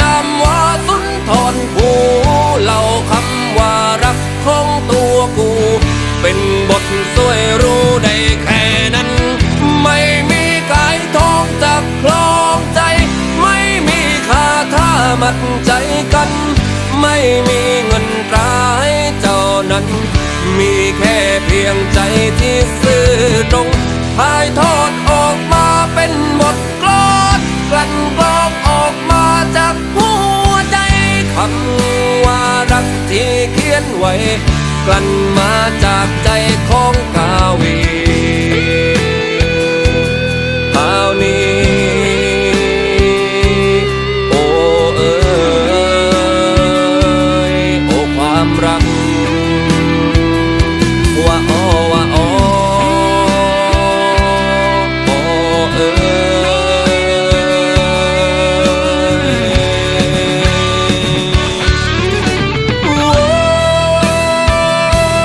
นามว่าสุนทรภูเล่าคำว่ารักของตัวกู เป็นบทสวยรู้ได้แค่นั้น ไม่มีกายทองจากคลองใจ ไม่มีคาถามัดใจกัน ไม่มีเงินตราให้เจ้านั้น มีแค่เพียงใจที่ซื้อ ที่เขียนไว้ กลั่นมาจากใจของ